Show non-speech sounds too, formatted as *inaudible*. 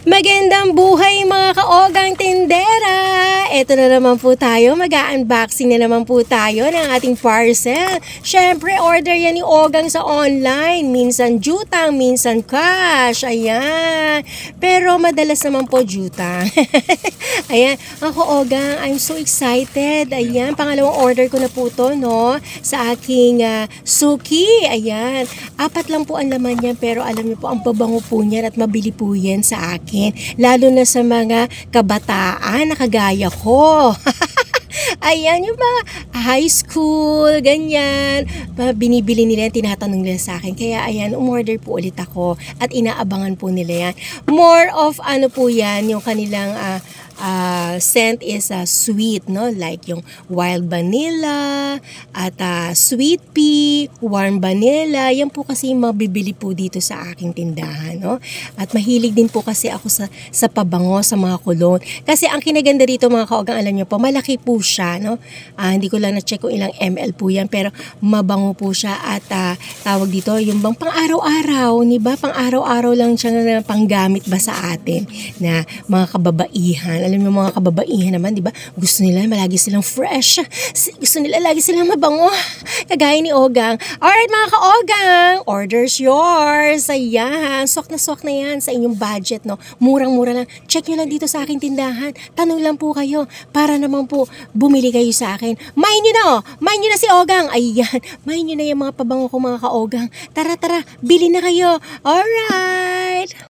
Magandang buhay mga kaogang tindera! Ito na naman po tayo, mag-unboxing na naman po tayo ng ating parcel. Siyempre, order yan ni Ogang sa online. Minsan jutang, minsan cash. Ayan. Pero madalas naman po jutang. *laughs* Ayan. Ako, Ogang, I'm so excited. Ayan, pangalawang order ko na po to, no? Sa aking ah, suki. Ayan. Apat lang po ang laman niyan, pero alam niyo po, ang babango po niyan at mabili po yan sa akin. Lalo na sa mga kabataan na kagaya ko. *laughs* Ayan, yung mga high school, ganyan. Binibili nila yan, tinatanong nila sa akin. Kaya ayan, umorder po ulit ako at inaabangan po nila yan. More of ano po yan, yung kanilang ah, ah, scent is ah, sweet, no? Like yung wild vanilla at ah, sweet pea, warm vanilla. Yan po kasi mabibili po dito sa aking tindahan, no? At mahilig din po kasi ako sa, sa pabango, sa mga kulon. Kasi ang kinaganda dito mga kaogang, alam nyo po, malaki po siya, no? Ah, hindi ko lang na-check kung ilang ml po yan, pero mabango po siya at ah, tawag dito, yung bang pang araw-araw, ni ba? Pang araw-araw lang siya na panggamit ba sa atin na mga kababaihan. Alam mo mga kababaihan naman, di ba? Gusto nila malagi silang fresh. Gusto nila lagi silang mabango. Kagaya ni Ogang. Alright mga ka-Ogang, orders yours. Ayan, swak na swak na yan sa inyong budget, no? Murang-mura lang. Check nyo lang dito sa aking tindahan. Tanong lang po kayo para naman po bumili kayo sa akin. Main nyo na, oh. Main nyo na si Ogang. Ayan, main nyo na yung mga pabango ko mga ka-Ogang. Tara, tara, bili na kayo. Alright.